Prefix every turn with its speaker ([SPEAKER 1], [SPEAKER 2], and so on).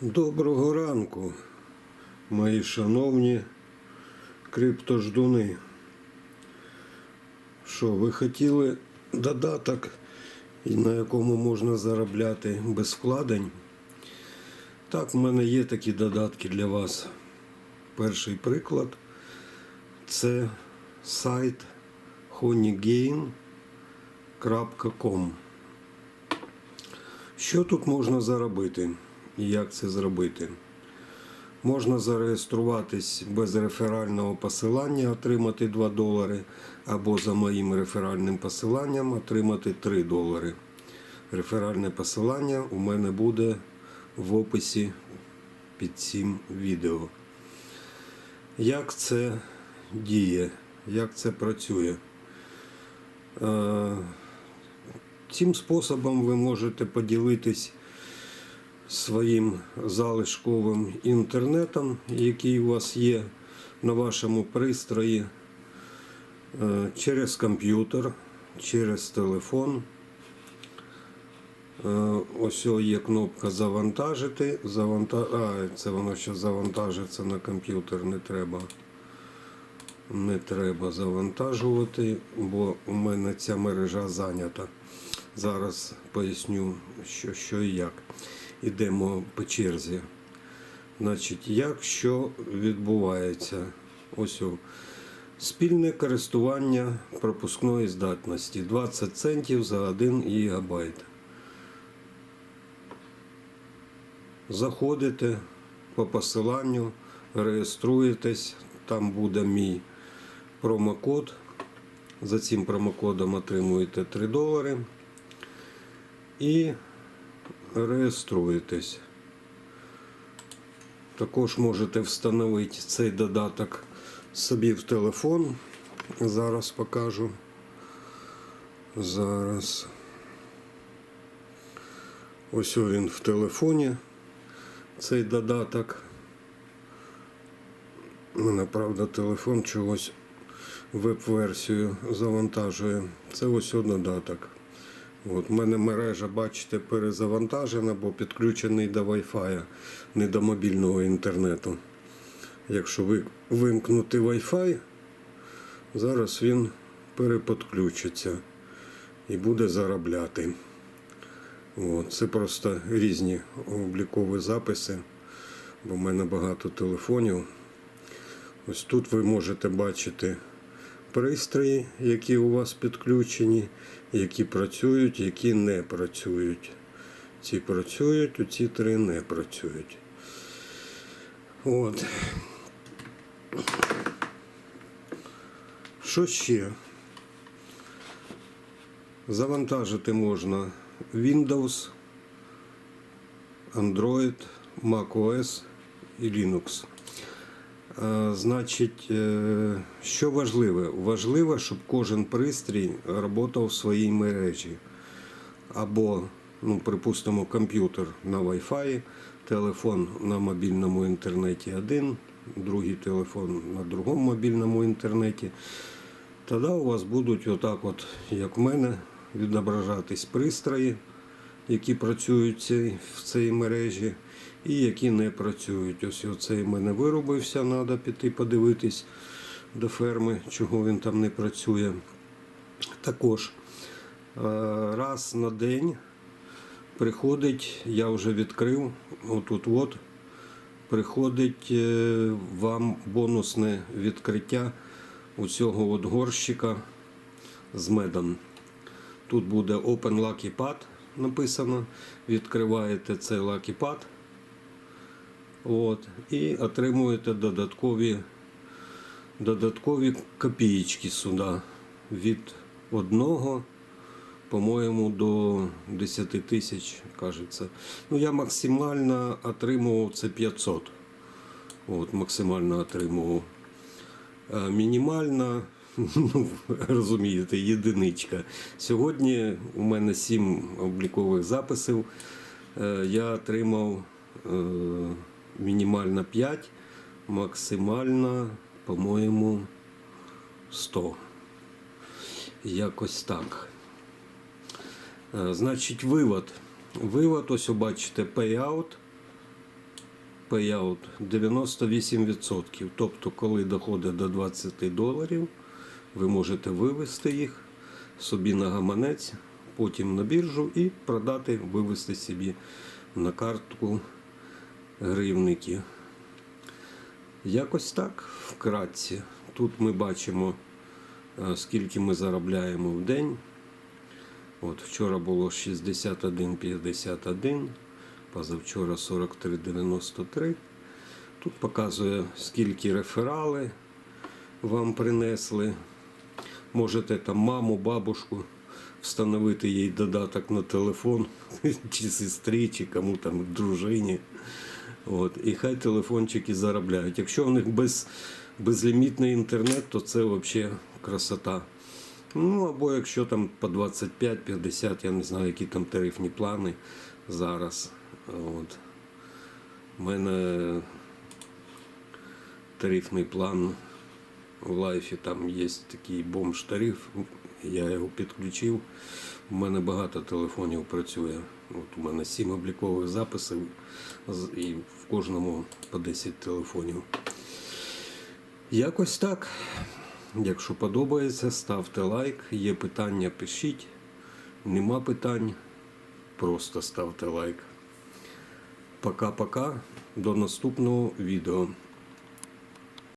[SPEAKER 1] Доброго ранку, мої шановні криптождуни. Що, ви хотіли додаток, на якому можна заробляти без вкладень? Так, в мене є такі додатки для вас. Перший приклад це сайт honeygain.com. Що тут можна заробити і як це зробити? Можна зареєструватись без реферального посилання, отримати 2 долари, або за моїм реферальним посиланням отримати 3 долари. Реферальне посилання у мене буде в описі під цим відео. Як це діє? Як це працює? Е, Цим способом ви можете поділитись своїм залишковим інтернетом, який у вас є на вашому пристрої, е, через комп'ютер, через телефон. Е, Ось є кнопка завантажити. Заванта... А, це воно ще завантажиться на комп'ютер, не треба. Не треба завантажувати, бо у мене ця мережа зайнята. Зараз поясню, що, що і як. Ідемо по черзі. Значить, як що відбувається? Ось о. Спільне користування пропускної здатності 20 центів за 1 гігабайт. Заходите по посиланню, реєструєтесь, там буде мій промокод. За цим промокодом отримуєте 3 долари і реєструєтесь. Також можете встановити цей додаток собі в телефон. Зараз покажу. Зараз. Ось він в телефоні. Цей додаток. У мене, правда, телефон чогось веб-версію завантажує. Це ось додаток. От, у мене мережа, бачите, перезавантажена, бо підключений до Wi-Fi, не до мобільного інтернету. Якщо ви вимкнути Wi-Fi, зараз він переподключиться і буде заробляти. От, це просто різні облікові записи, бо в мене багато телефонів. Ось тут ви можете бачити пристрої, які у вас підключені, які працюють, які не працюють. Ці працюють, оці три не працюють. От. Що ще? Завантажити можна Windows, Android, macOS і Linux. Е, Значить, е, що важливе? Важливо, щоб кожен пристрій працював в своїй мережі. Або, ну, припустимо, комп'ютер на Wi-Fi, телефон на мобільному інтернеті один, другий телефон на другому мобільному інтернеті. Тоді у вас будуть отак, от, як в мене, відображатись пристрої, які працюють в цій, мережі, і які не працюють. Ось оцей в мене виробився, треба піти подивитись до ферми, чого він там не працює. Також е, раз на день приходить, я вже відкрив, отут от, приходить е, вам бонусне відкриття у цього от горщика з медом. Тут буде Open Lucky Pad написано. Відкриваєте цей Pad от, і отримуєте додаткові, додаткові копієчки сюди від одного, по-моєму, до 10 тисяч, кажеться. Ну, я максимально отримував це 500. От, максимально отримував. А мінімальна, ну, розумієте, єдиничка. Сьогодні у мене 7 облікових записів. Е, Я отримав е, мінімально 5, максимально, по-моєму, 100. Якось так. Е, Значить, вивод. Вивод, ось бачите, payout. payout 98%. Тобто, коли доходить до 20 доларів, ви можете вивести їх собі на гаманець, потім на біржу і продати, вивести собі на картку гривники. Якось так, вкратці. Тут ми бачимо, е, скільки ми заробляємо в день. От вчора було 61,51, позавчора 43,93. Тут показує, скільки реферали вам принесли. Можете там маму, бабушку встановити їй додаток на телефон, чи сестрі, чи кому там дружині. От, і хай телефончики заробляють. Якщо в них без, безлімітний інтернет, то це взагалі красота. Ну, або якщо там по 25-50, я не знаю, які там тарифні плани зараз. От. У мене тарифний план в лайфі, там є такий бомж-тариф, я його підключив. У мене багато телефонів працює. От у мене 7 облікових записів і в кожному по 10 телефонів. Якось так. Якщо подобається, ставте лайк. Є питання, пишіть. Нема питань, просто ставте лайк. Пока-пока. До наступного відео.